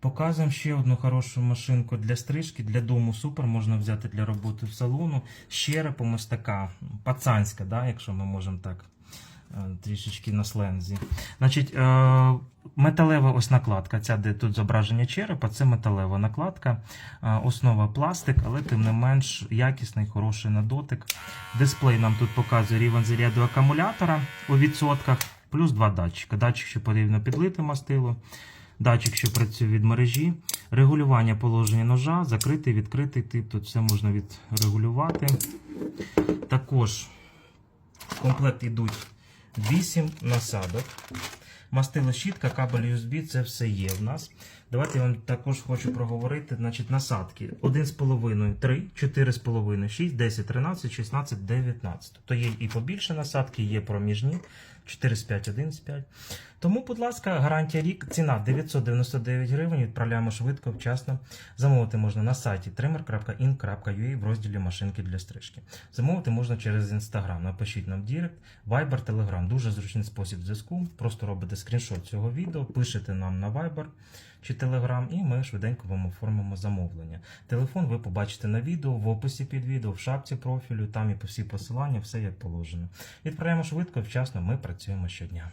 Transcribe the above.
Показуємо ще одну хорошу машинку для стрижки, для дому супер, можна взяти для роботи в салону. З черепом ось така, пацанська, да, якщо ми можемо так е, трішечки на слензі. Значить, е, металева ось накладка. Ця, де тут зображення черепа, це металева накладка. Е, Основа пластик, але тим не менш якісний, хороший на дотик. Дисплей нам тут показує рівень заряду акумулятора у відсотках, плюс два датчика. Датчик, що потрібно підлити мастило. Датчик, що працює від мережі, регулювання положення ножа, закритий, відкритий тип. Тут все можна відрегулювати. Також в комплект йдуть 8 насадок. Мастило щітка, кабель USB, це все є в нас. Давайте я вам також хочу проговорити значить, насадки. 1,5, 3, 4,5, 6, 10, 13, 16, 19. Тобто є і побільше насадки, є проміжні 4,5, 1,5. Тому, будь ласка, гарантія рік, ціна 999 гривень. Відправляємо швидко, вчасно. Замовити можна на сайті trimmer.in.ua в розділі машинки для стрижки. Замовити можна через Instagram. Напишіть нам Дірект, Viber, Telegram. Дуже зручний спосіб зв'язку. Просто робите скріншот цього відео, пишете нам на Viber чи Telegram, і ми швиденько вам оформимо замовлення. Телефон ви побачите на відео, в описі під відео, в шапці профілю, там і по всі посилання, все як положено. Відправляємо швидко, вчасно, ми працюємо щодня.